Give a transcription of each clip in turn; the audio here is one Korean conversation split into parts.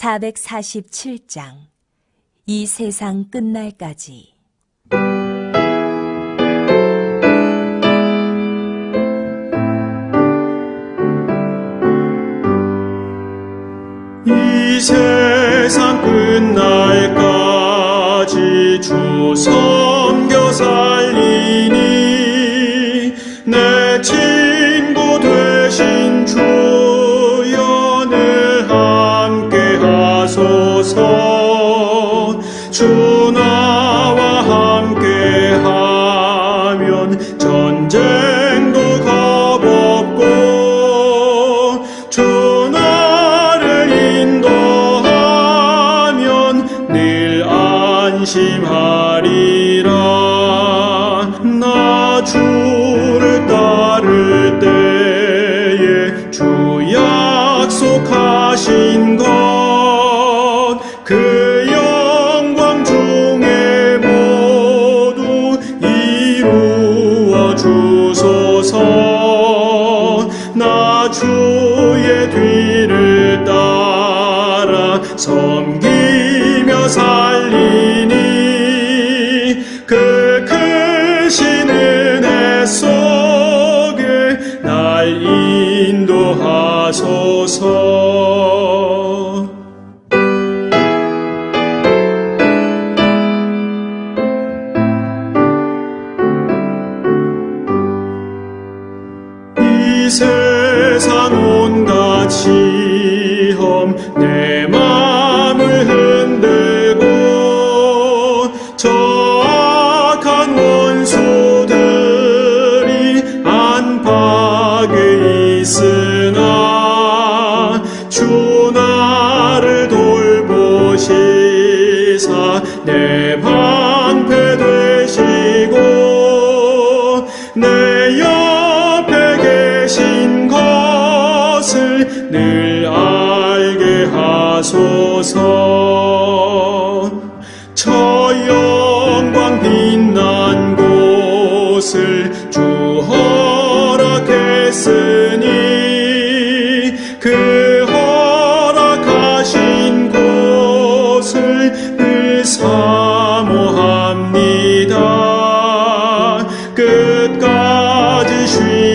447장. 이 세상 끝날까지. 이 세상 끝날까지 주섬 하소서. 주 나와 함께 하면 전쟁도 겁없고 주 나를 인도하면 늘 안심하리라. 나 주를 따를 때에 주 약속하신 것 나 주의 뒤를 따라 섬기며 살리니 그 크신 은혜 속에 날 인도하소서. 이 세상 온갖 시험 내 맘을 흔들고 저 악한 원수들이 안팎에 있으나 주 나를 돌보시사 내 방 주소서. 저 영광 빛난 곳을 주 허락했으니 그 허락하신 곳을 늘 사모합니다. 끝까지 쉬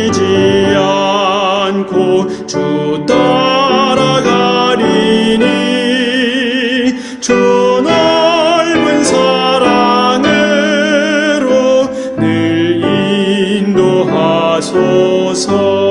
soul.